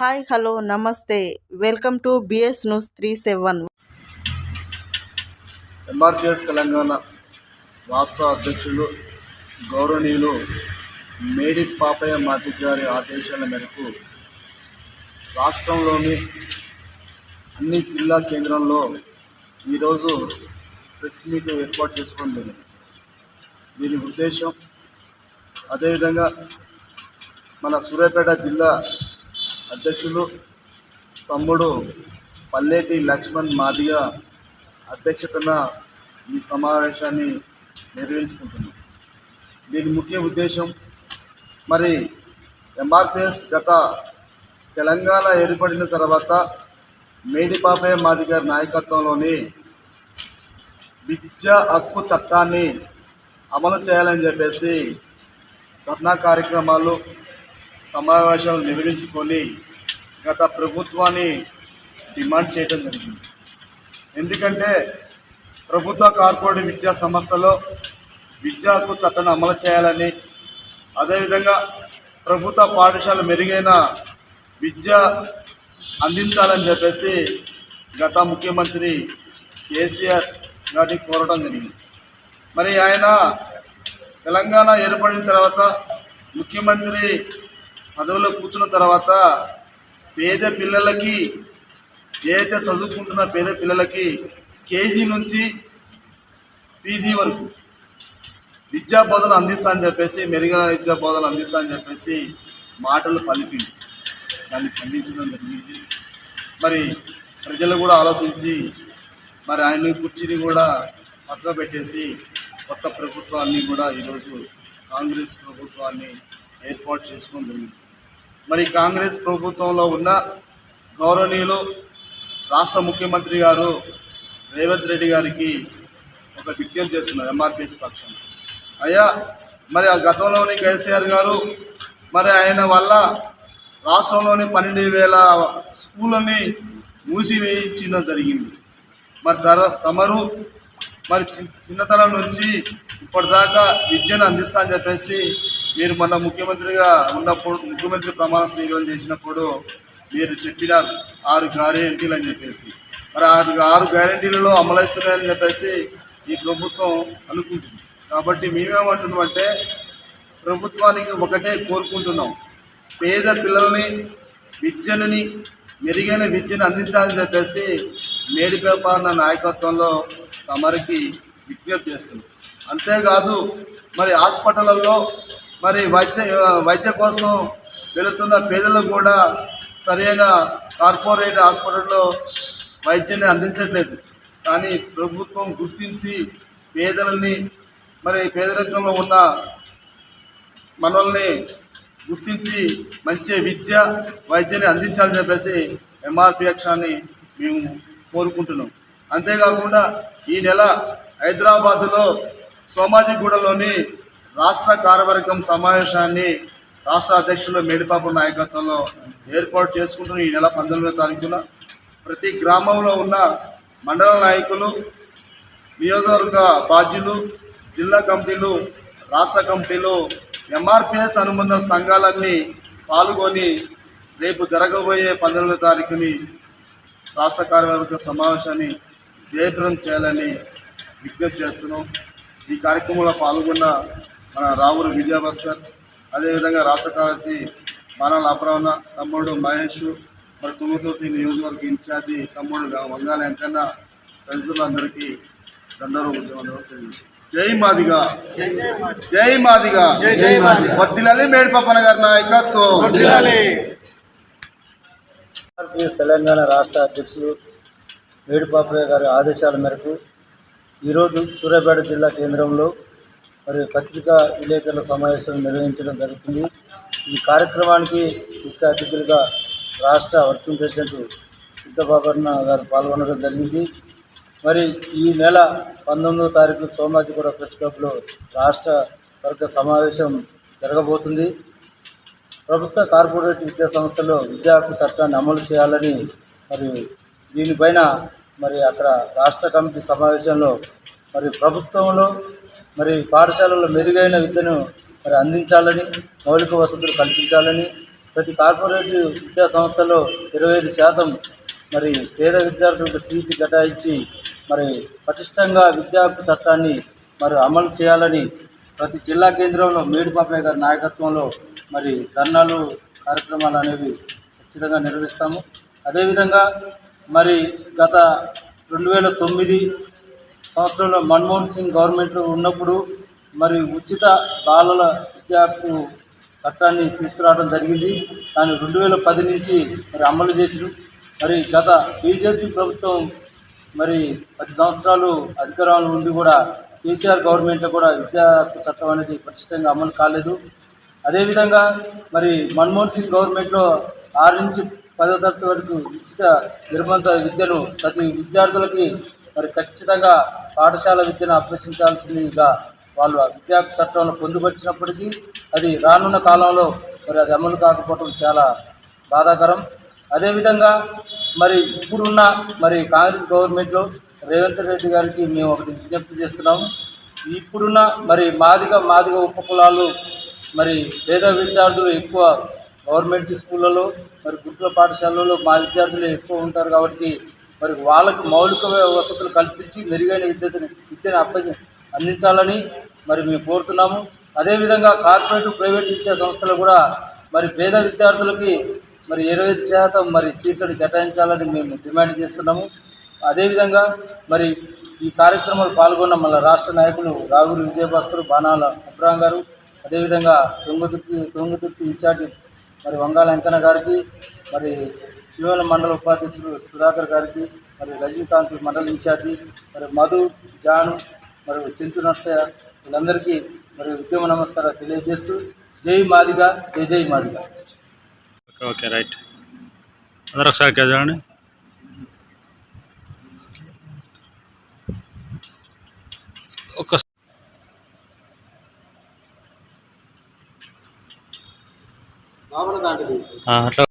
Hi hello నమస్తే. Welcome to BS news three seven. MRPS Telangana రాష్ట్ర అధ్యక్షులు గౌరవనీయులు మేడి పాపయ్య మాతి గారి ఆదేశాల మేరకు రాష్ట్రంలోని అన్ని జిల్లా కేంద్రంలో ఈరోజు ప్రెస్ మీట్ ఏర్పాటు చేసుకోవడం జరిగింది. దీని ఉద్దేశం అదేవిధంగా మన సూర్యాపేట జిల్లా అధ్యక్షులు తమ్ముడు పల్లేటి లక్ష్మణ్ మాదిగ అధ్యక్షతన ఈ సమావేశాన్ని నిర్వహించుకుంటున్నాం. దీని ముఖ్య ఉద్దేశం మరి ఎంఆర్పిఎస్ గత తెలంగాణ ఏర్పడిన తర్వాత మేడిపాపయ్య మాది గారి నాయకత్వంలోని విద్యా హక్కు చట్టాన్ని అమలు చేయాలని చెప్పేసి ధర్నా కార్యక్రమాలు సమావేశాలు నిర్వహించుకొని గత ప్రభుత్వాన్ని డిమాండ్ చేయడం జరిగింది. ఎందుకంటే ప్రభుత్వ కార్పొరేట్ విద్యా సంస్థలో విద్యా హక్కు చట్టాన్ని అమలు చేయాలని అదేవిధంగా ప్రభుత్వ పాఠశాల మెరుగైన విద్య అందించాలని చెప్పేసి గత ముఖ్యమంత్రి కేసీఆర్ గారిని కోరడం జరిగింది. మరి ఆయన తెలంగాణ ఏర్పడిన తర్వాత ముఖ్యమంత్రి పదవిలో కూర్చున్న తర్వాత పేద పిల్లలకి ఏదైతే చదువుకుంటున్న పేద పిల్లలకి కేజీ నుంచి పీజీ వరకు విద్యా బోధన అందిస్తా అని చెప్పేసి మెరుగైన విద్యా బోధన అందిస్తా అని చెప్పేసి మాటలు పలికింది దాన్ని ఖండించడం జరిగింది. మరి ప్రజలు కూడా ఆలోచించి మరి ఆయన కుర్చీని కూడా పక్క పెట్టేసి కొత్త ప్రభుత్వాన్ని కూడా ఈరోజు కాంగ్రెస్ ప్రభుత్వాన్ని ఏర్పాటు చేసుకోవడం జరిగింది. మరి కాంగ్రెస్ ప్రభుత్వంలో ఉన్న గౌరవనీయులు రాష్ట్ర ముఖ్యమంత్రి గారు రేవంత్ రెడ్డి గారికి ఒక విజ్ఞప్తి చేస్తున్నారు ఎంఆర్పిఎస్ పక్షం అయ్యా మరి ఆ గతంలోని కేసీఆర్ గారు మరి ఆయన వల్ల రాష్ట్రంలోని పన్నెండు వేల స్కూళ్ళని మూసివేయించడం జరిగింది. మరి తర తమరు మరి చి- చిన్నతనం నుంచి ఇప్పటిదాకా విద్యను అందిస్తా అని చెప్పేసి మీరు మొన్న ముఖ్యమంత్రిగా ఉన్నప్పుడు ముఖ్యమంత్రి ప్రమాణ స్వీకారం చేసినప్పుడు మీరు చెప్పినారు ఆరు గ్యారెంటీలు అని చెప్పేసి. మరి ఆరు ఆరు గ్యారెంటీలలో అమలవుతున్నాయని చెప్పేసి ఈ ప్రభుత్వం అనుకుంటుంది. కాబట్టి మేమేమంటున్నామంటే ప్రభుత్వానికి ఒకటే కోరుకుంటున్నాం. పేద పిల్లల్ని విద్యని మెరుగైన విద్యను అందించాలని చెప్పేసి మేడిపేపాన్న నాయకత్వంలో తమరికి విజ్ఞప్తి చేస్తున్నాం. అంతేకాదు మరి హాస్పిటల్లో మరి వైద్య వైద్య కోసం వెళుతున్న పేదలకు కూడా సరైన కార్పొరేట్ హాస్పిటల్లో వైద్యాన్ని అందించట్లేదు. కానీ ప్రభుత్వం గుర్తించి పేదలని మరి పేదరికంలో ఉన్న మనల్ని గుర్తించి మంచి విద్య వైద్యాన్ని అందించాలని చెప్పేసి ఎంఆర్పి అక్షాన్ని మేము కోరుకుంటున్నాం. అంతేకాకుండా ఈ నెల హైదరాబాదులో సోమాజిగూడలోని రాష్ట్ర కార్యవర్గం సమావేశాన్ని రాష్ట్ర అధ్యక్షులు మేడిపాపు నాయకత్వంలో ఏర్పాటు చేసుకుంటున్న ఈ నెల పంతొమ్మిదో తారీఖున ప్రతి గ్రామంలో ఉన్న మండల నాయకులు నియోజకవర్గ బాధ్యులు జిల్లా కమిటీలు రాష్ట్ర కమిటీలు ఎంఆర్పిఎస్ అనుబంధ సంఘాలన్నీ పాల్గొని రేపు జరగబోయే పంతొమ్మిదో తారీఖుని రాష్ట్ర కార్యవర్గ సమావేశాన్ని జయప్రదం చేయాలని విజ్ఞప్తి చేస్తున్నాం. ఈ కార్యక్రమంలో పాల్గొన్న మన రావురు విజయభాస్కర్ అదేవిధంగా రాష్ట్ర కార్యదర్శి బాణాల అప్రవణ తమ్ముడు మహేష్ మరి తుంగతుర్తి నియోజకవర్గ ఇన్ఛార్జి తమ్ముడు వంగాల వెంకన్న తదితరులందరికీ దండరు. జై మాదిగా జై మాదిగా జై మాదిగా. వర్దిలాలి మేడిపప్పన గారి నాయకత్వం తెలంగాణ రాష్ట్ర అధ్యక్షులు వేడుపాపయ్య గారి ఆదేశాల మేరకు ఈరోజు సూర్యాపేట జిల్లా కేంద్రంలో మరియు పత్రికా విలేకరుల సమావేశం నిర్వహించడం జరుగుతుంది. ఈ కార్యక్రమానికి ముఖ్య అతిథులుగా రాష్ట్ర వర్కింగ్ ప్రెసిడెంట్ సిద్ధబాబర్ణ గారు పాల్గొనడం జరిగింది. మరి ఈ నెల పంతొమ్మిదో తారీఖు సోమాజిగూడ ప్రెస్ క్లబ్లో రాష్ట్ర వర్గ సమావేశం జరగబోతుంది. ప్రభుత్వ కార్పొరేట్ విద్యా సంస్థలో విద్యా హక్కు చట్టాన్ని అమలు చేయాలని మరి దీనిపైన మరి అక్కడ రాష్ట్ర కమిటీ సమావేశంలో మరి ప్రభుత్వంలో మరి పాఠశాలలో మెరుగైన విద్యను మరి అందించాలని మౌలిక వసతులు కల్పించాలని ప్రతి కార్పొరేటివ్ విద్యా సంస్థలో ఇరవై ఐదు శాతం మరి పేద విద్యార్థులకు సీటు కేటాయించి మరి పటిష్టంగా విద్యా హక్కు చట్టాన్ని మరి అమలు చేయాలని ప్రతి జిల్లా కేంద్రంలో మేడిపాపయ్య గారి నాయకత్వంలో మరి ధర్నాలు కార్యక్రమాలు అనేవి ఖచ్చితంగా నిర్వహిస్తాము. అదేవిధంగా మరి గత రెండు వేల తొమ్మిది సంవత్సరంలో మన్మోహన్ సింగ్ గవర్నమెంట్ ఉన్నప్పుడు మరి ఉచిత బాలల విద్యార్థు చట్టాన్ని తీసుకురావడం జరిగింది. దాన్ని రెండు వేల పది నుంచి మరి అమలు చేసిన మరి గత బీజేపీ ప్రభుత్వం మరి పది సంవత్సరాలు అధికారంలో ఉండి కూడా కేసీఆర్ గవర్నమెంట్లో కూడా విద్యా చట్టం అనేది పటిష్టంగా అమలు కాలేదు. అదేవిధంగా మరి మన్మోహన్ సింగ్ గవర్నమెంట్లో ఆరు నుంచి పదో తరగతి వరకు ఉచిత నిర్బంధ విద్యను ప్రతి విద్యార్థులకి మరి ఖచ్చితంగా పాఠశాల విద్యను అభ్యసించాల్సిందిగా వాళ్ళు ఆ విద్యా చట్టంలో పొందుపరిచినప్పటికీ అది రానున్న కాలంలో మరి అది అమలు కాకపోవడం చాలా బాధాకరం. అదేవిధంగా మరి ఇప్పుడున్న మరి కాంగ్రెస్ గవర్నమెంట్లో రేవంత్ రెడ్డి గారికి మేము ఒకటి విజ్ఞప్తి చేస్తున్నాము. ఇప్పుడున్న మరి మాదిగ మాదిగ ఉపకులాలు మరి పేద విద్యార్థులు ఎక్కువ గవర్నమెంట్ స్కూళ్ళలో మరి గుట్ల పాఠశాలలో మా విద్యార్థులు ఎక్కువ ఉంటారు కాబట్టి మరి వాళ్ళకు మౌలిక వసతులు కల్పించి మెరుగైన విద్యను విద్యను అప్ప అందించాలని మరి మేము కోరుతున్నాము. అదేవిధంగా కార్పొరేట్ ప్రైవేట్ విద్యా సంస్థలు కూడా మరి పేద విద్యార్థులకి మరి ఇరవై ఐదు శాతం మరి సీట్లను కేటాయించాలని మేము డిమాండ్ చేస్తున్నాము. అదేవిధంగా మరి ఈ కార్యక్రమంలో పాల్గొన్న మన రాష్ట్ర నాయకులు రాహుల్ విజయభాస్కర్ బాణాల అబ్రాహం గారు అదేవిధంగా తొంగతుర్తి తొంగతుర్తి ఇన్ఛార్జి మరి వంగాల వెంకన్న గారికి మరి శివన మండల ఉపాధ్యక్షుడు సుధాకర్ గారికి మరి రజనీకాంత్ మండల ఇన్ఛార్జి మరి మధు జాను మరి చింతు నర్సయ్య వీళ్ళందరికీ మరి ఉద్యమ నమస్కారాలు తెలియజేస్తూ జై మాదిగా జై జై మాదిగా. Okay okay right. అందరూ ఒకసారి చూడండి అట్లా